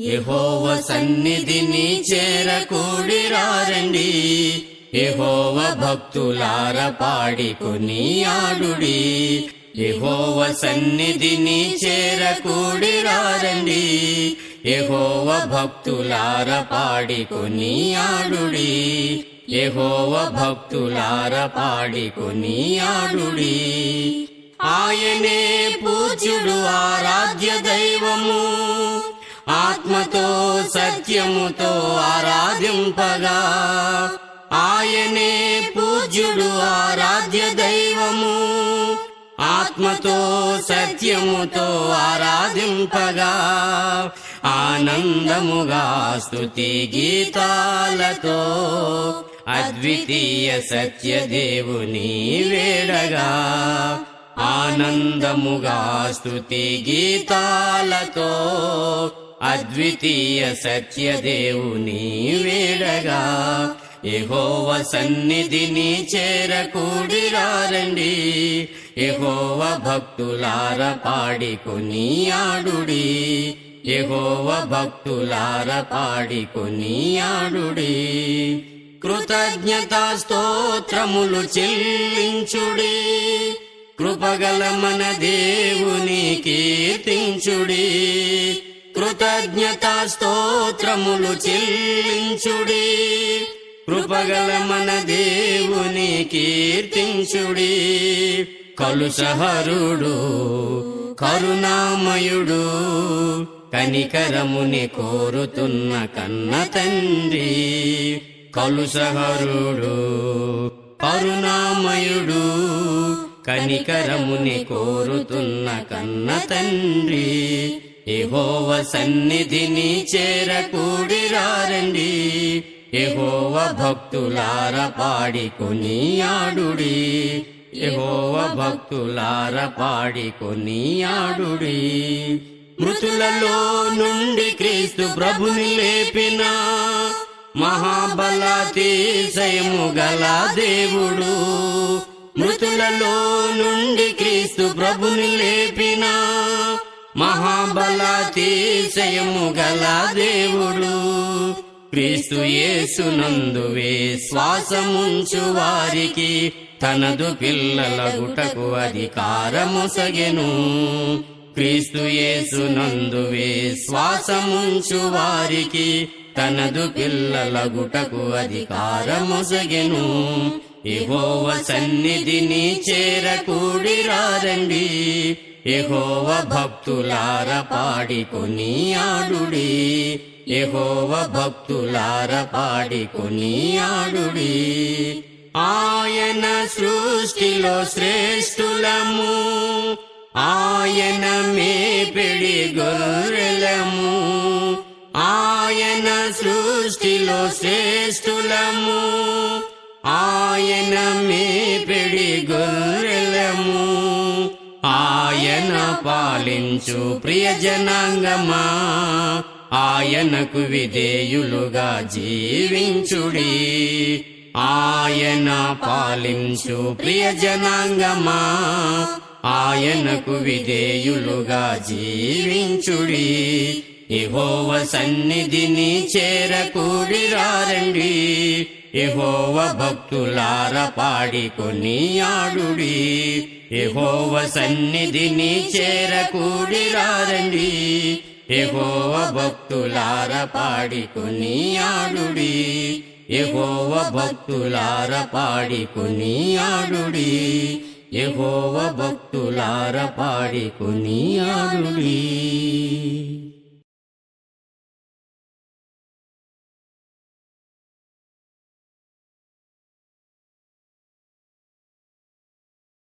యెహోవ సన్నిధిని చేరకూడి రారండి యెహోవ భక్తులార పాడికొని ఆడుడి యెహోవ సన్నిధిని చేరకూడి రారండి యెహోవ భక్తులార పాడికొని ఆడుడి యెహోవ భక్తులార పాడికొని ఆడుడి ఆయనే సత్యముతో ఆరాధింపగా. ఆయనే పూజ్యుడు ఆరాధ్య దైవము. ఆత్మతో సత్యముతో ఆరాధింపగా. ఆనందముగా స్తుతి గీతాలతో. అద్వితీయ సత్యదేవుని వేడగా. ఆనందముగా స్తుతి గీతాలతో. అద్వితీయ సత్యదేవుని వేడగా. ఎహోవ సన్నిధిని చేరకూడిరారండి. ఎహోవ భక్తులార పాడికొని ఆడుడి. ఎహోవ భక్తులార పాడికొని ఆడుడి. కృతజ్ఞతా స్తోత్రములు చెల్లించుడి. కృపగల మన దేవుని కీర్తించుడి. కృతజ్ఞతా స్తోత్రములు చెల్లించుడి. కృపగల మన దేవుని కీర్తించుడి. కలుసహరుడు కరుణామయుడు కనికరముని కోరుతున్న కన్న తండ్రి. కలుసహరుడు కరుణామయుడు కనికరముని కోరుతున్న కన్న తండ్రి. ఎహోవ సన్నిధిని చేరకూడి రారండి ఎహోవ భక్తులార పాడికొని ఆడుడి ఎహోవ భక్తులార పాడికొని ఆడుడి మృతులలో నుండి క్రీస్తు ప్రభుని లేపిన మహాబలాతిశయము గల దేవుడు. మృతులలో నుండి క్రీస్తు ప్రభుని లేపినా మహాబలాతిశయము గల దేవుడు. క్రీస్తు యేసునందువే శ్వాసముంచు వారికి. తనదు పిల్లలగుటకు అధికారము సగెను. క్రీస్తు యేసునందు శ్వాసముంచు వారికి. తనదు పిల్లలగుటకు అధికారము సగెను. ఎహోవ సన్నిధిని చేరకూడి రారండి ఎహోవ భక్తులార పాడికొని ఆడుడి. ఎహోవ భక్తులార పాడికొని ఆడుడి. ఆయన సృష్టిలో శ్రేష్ఠులము. ఆయన మేపిడి గొర్రెలము. ఆయన సృష్టిలో శ్రేష్ఠులము. ఆయన మేపిడి గొర్రెలము ఆయన పాలించు ప్రియ జనాంగమా. ఆయనకు విధేయులుగా జీవించుడి. ఆయన పాలించు ప్రియ జనాంగమా. ఆయనకు విధేయులుగా జీవించుడి. ఇహోవ సన్నిధిని చేరకూడి రారండి ఎహోవ భక్తులార పాడికొని ఆడుడి. ఎహోవ సన్నిధిని చేరకూడిరారండి. ఎహోవ భక్తులార పాడికొని ఆడుడి. ఎహోవ భక్తులార పాడికొని ఆడుడి. ఎహోవ భక్తులార పాడికొని ఆడుడి.